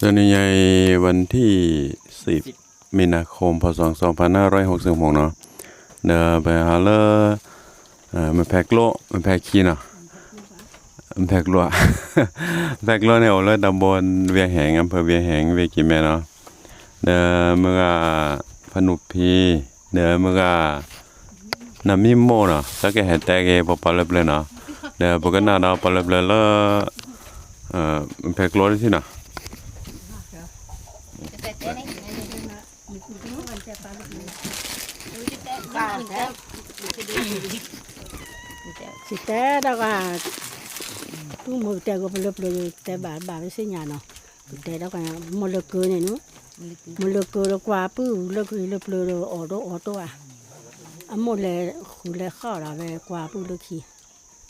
ตอนนี้ใหญ่วันที่10มีนาคมพศ2566เนาะเดอไปหาเลอมันแพกโลมันแพกขี้เนาะมันแพกลัวแพกลัวเนี่ยเลยตำบลเวียงแหงอำเภอเวียงแหงเวียกิแม่เนาะเดอเมื่อพนุพีเดอเมื่อน้ำมิโมเนาะสักแก่แต่แกปอปลาเล็บเลยเนาะเดอปกติน่าเราปลาเล็บเลยแล้วเออมันแพกลัวที่เนาะสิเต่ดกอตู้มือแต่ก็เป็นเลบเลยเต่บาบาไม่ใช่หยาเนาะแต่ดักอ่มันเลิกเกินเนาะมันเลิกเกินกว่าปุ๊บเลิกเล็บเลยออโตออโตอ่ะอ่ะหมดเลยคุณเลยข้าวเราเลยกว่าปุ๊บเลิกขี้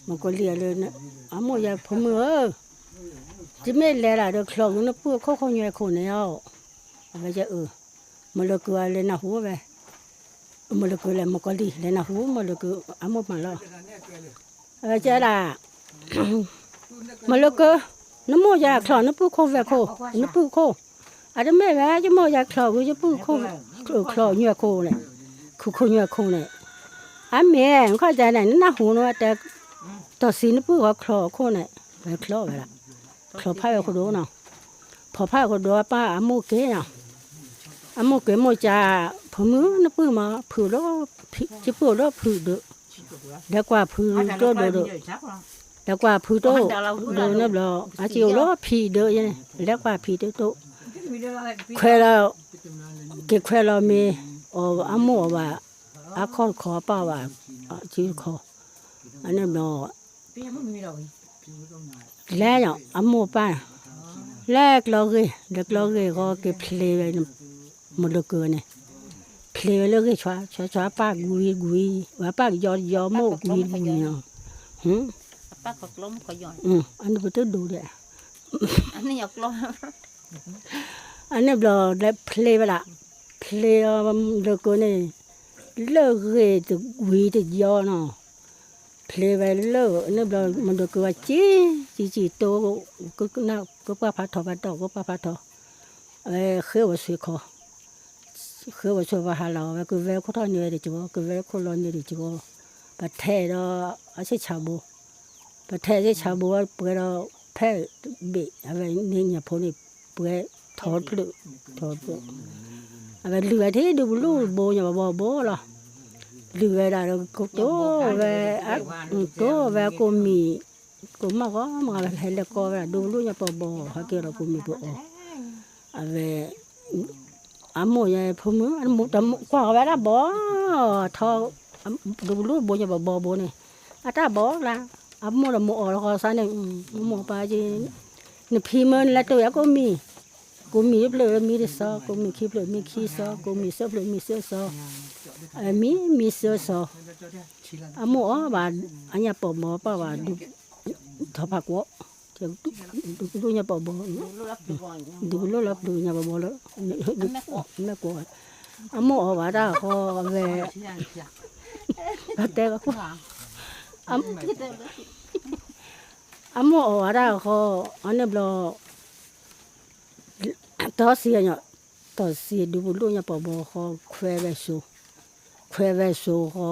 มันก็เลียเลยเนาะอ่ะหมดยาพมือจะไม่เลียล่ะเด็กคลองนั่นปุ๊บเขาคงาเนี่ยคนเนาะยเอาไปจะเออมันเลิกเกินเลยนะหัวไปมลกเลยมกดีเลนะหูมลกอามมาลอเออเจ้าละมลกุนมอยาคลอนปูโคแวโคนปูโคอาจจะไม่แวจะมอยาคลอกูจะปูโคคลอเนื้อโคเลยคูโคเนื้อโคเลยอันแม่เข้าใจไหนน่นหูเนะแต่ต่อสีนปูขาคลอโคเลยคลอไปละคลอพายคนดูเนาะพอพายคนดูป้าอามูเกเนาะอามูเกโมจาเมือนะปื้มาผือรอผิจะปื้อผือเด้อดแล้วกว่าผือตัวเด้อเดแล้วกว่าผือตัวเดือนั่นหรออาจจะรอผีเด้อยังแล้วกว่าผีเดือดแควเราเก็บแควเรามีโอ้อะโมบ่าอะคอขอป้าว่าจีขออันนี้บอกแล้วอย่างอะโมป้าแรกเราเลยแรกเราเลยก็เก็บเพลย์ไงมันเหลือเกินเนี่ยเพลียเลยชัวชัวชัวป้ากุยกุยว่าป้ายอดยอโมกุยนี่ยหืป้าขกล้มขย่อนอือ อันนี้ก็ต้องดูเลยอันนี้อยากล้มอันนี้เราได้เพลียละเพลียเล้วก็นี่เลิกเลยกุยจะยอเนาะเพลไปเลิกนี่เรามันเด็กว่าจีจีจีโตก็ก็น่าก็ป้าพัดทอไปต่อก็ป้าพัดทอเออเขื่อนสุดขอ khứa bà xua bà hà lò bà cứ về khu thọ nhờ để chú cứ về khu lò nhờ để chú bà thề đó ở sẽ chào bố bà thề sẽ chào bố bữa đó phê bị à về nên nhà phố này bữa thọ lự thọ lự à về lừa thế đủ lũ bố nhà bà bò bố là lừa là cô tố về ác tố về cô mì cô mà có mà thấy là cô là đủ lũ nhà bà bò hay kia là cô mì bò à về à mua nhà phụ nữ anh mua tầm qua bé đó bỏ thò đủ lúa bố nhà bỏ bỏ bố này à ta bỏ là à mua là mua rồi ờ, sao này ừ, mua ba gì nè phi mơn là tôi có mì có mì lợn mì để sao có mì khi lợn mì khi sao có mì sữa lợn mì sữa sao à mì mì sữa sao à mua bà anh nhà bỏ bỏ bà bà thò bà quá chấm tu tu tu nhà bảo bò tu lo lập tu nhà bảo bò đó mẹ của à mọ bà ra kho về bà tê à? bà khu à mọ bà ra kho anh em lo tớ xìa nhở tớ xìa đi bún luôn nhà bò bò kho khoe về số khoe về số kho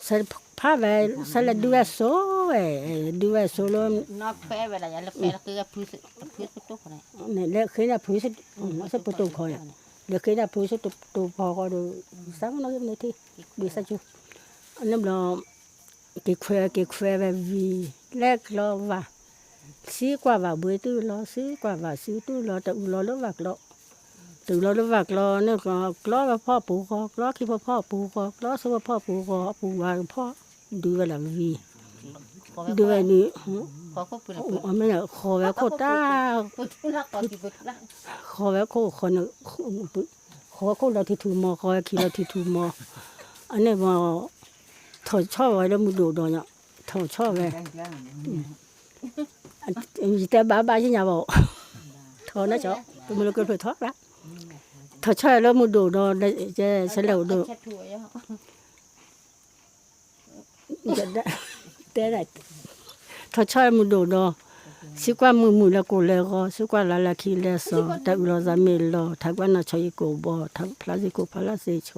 sẽ phá về sẽ là đưa số we duwe solo nok pe we la ya le pe la ke pu pu tu ko ne le ke na pu se mo se pu tu ko ya le ke na pu se tu tu po ko do sang no ne thi bi sa chu nem lo ke khwe ke khwe we vi lo va si qua vào bữa tu lo si qua vào si tu lo tự lo lo vạc lo từ lo lo vạc lo nếu có lo và พ่อปู่ก็ลอคิดว่าพ่อปู่ก็ลอสว่าพ่อปู่ก็ปู่ว่าพ่อดูว่าหลังวีดือนนี้ขอก็ปุ่ปุ่นอ๋อไม่เนอะขอแวะโคต้าปุ่นละขอที่ปุ่นลขอแวะโคคนปุขอโคเราที่ถูมอขอขี่เราที่ถูมออันนี้มาถอดช่อไว้แล้วมือดูดอนเนาะถอดช่อไว้แต่บ้าบ้าใช่ไหมบอกถอดนะจ๊ะตัวมือเราก็ถอดทอกละถอดช่อแล้วมือดูดอนี่ยจะเสลียวดูจะได้แต่ไหน他差不多了。西瓜木木了过来个，西瓜来了去了说，但乌拉咱没了，他管那吃一个包，他怕是个怕那些吃，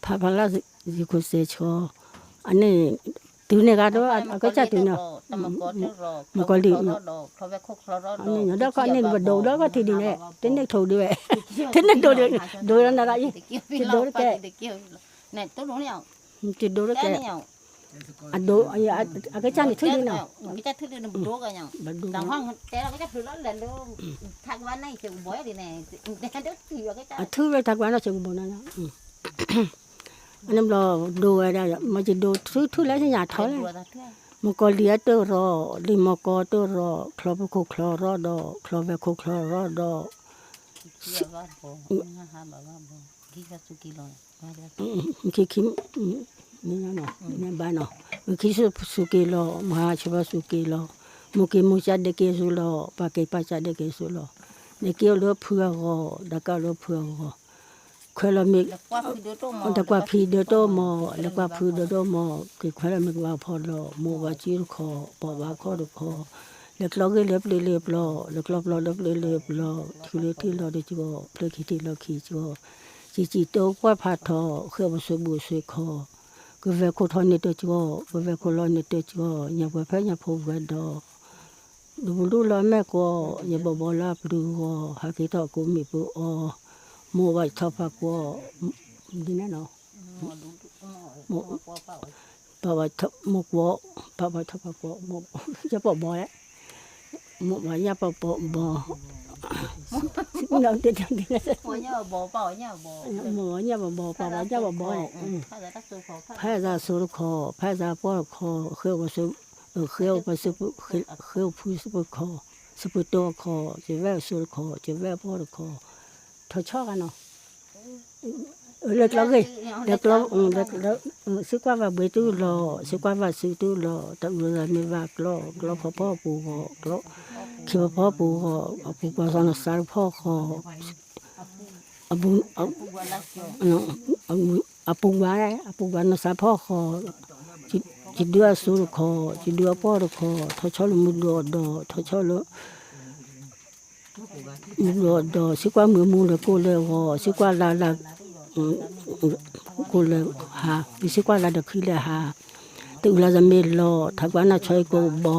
怕怕那是一个些吃，啊那。တူနေကတော့အကကြတူနေမကောလီနော်အမေနော်တော့ကနေဘဒေါ်တော့ကတီဒီနဲ့တင်းနေထိုးတွေတင်းနေတို့တို့ရနာကကြီးတို့ကဲနဲ့တို့လုံးရအောင်တို့ကဲ Ado ay aga chan ni thudi na. Kita thudi na budok ka yang. Tang hong tera kita thudi la lo thagwan nai che boy di ne. Kita do thi ga kita. A thu ra thagwan na che bo na na. Anam lo do ra ma che do thu thu la nya tho la. Mo ko lia to ro, li mo ko to ro, klo ba ko klo ro do, klo ba ko klo ro do. Ya ba ko. Ha ha ba ba. 기사수기로맞 아. 기김니나노니나바노기사수기로마하시바수기로무기무자데게술로바게바자데게술로내게로푸하고나가로푸하고쾌라미다과피데도뭐다과피데도뭐그쾌라미와폴로모와지르코바와코르코เล็กเราเล็บเล็บเราเล็กเราเล็บเล็บเราทีเล็ที่เราได้จีบเล็กที่เราขี่จีบ chỉ chỉ tôi qua phá thọ khơi một số bùi suy khó cứ về cô thôi nè tôi chúa cứ về cô lo nè tôi chúa nhà vừa phải nhà phụ về đó đủ đủ lo mẹ cô nhà bố bố lo đủ cô hai cái thọ cũng mì bự ô mua vài thọ phạt cô đi nè nó bà bà thọ một cô bà bà thọ phạt cô một nhà bố bố ấy một bà nhà bố bố ngân tin ngân tin mỗi nhà bố bảo nhà bố mỗi nhà bố bảo bảo nhà bố phải ra ừ. số khó phải ra bỏ khó khéo có số khéo có số khêu phu số khó số to khó chỉ vẽ số khó chỉ vẽ bỏ khó thôi cho cái nó lực lo gì lực lo lực lo sức qua vào bể tu lo sức qua vào sức tu lo tận vừa là mình vào lo lo khó bỏ bù lo คือพ่อปู่ขออาปู่ก็สอนสารพ่อขออาบุญเอาเนาอาบุญเอาปุงวาได้อาปุงวานสาพ่อคอจิจิด้วยสุรคอจิตด้วยพ่อรคอทอชอลมุดโดอดอทอชอลมุดโดอดอสิกว่ามือมูลกูเลยหอสิกว่าลาลากูเลยหาสิกว่าลาดคือเลยหาตึงลาจะเมลอทักว่าน่าช่วยกูบอ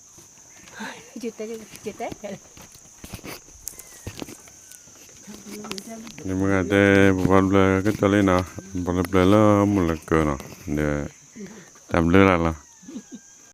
Ini de bukan bela kecuali nah, bukan bela mula ke nah, dia tak bela lah.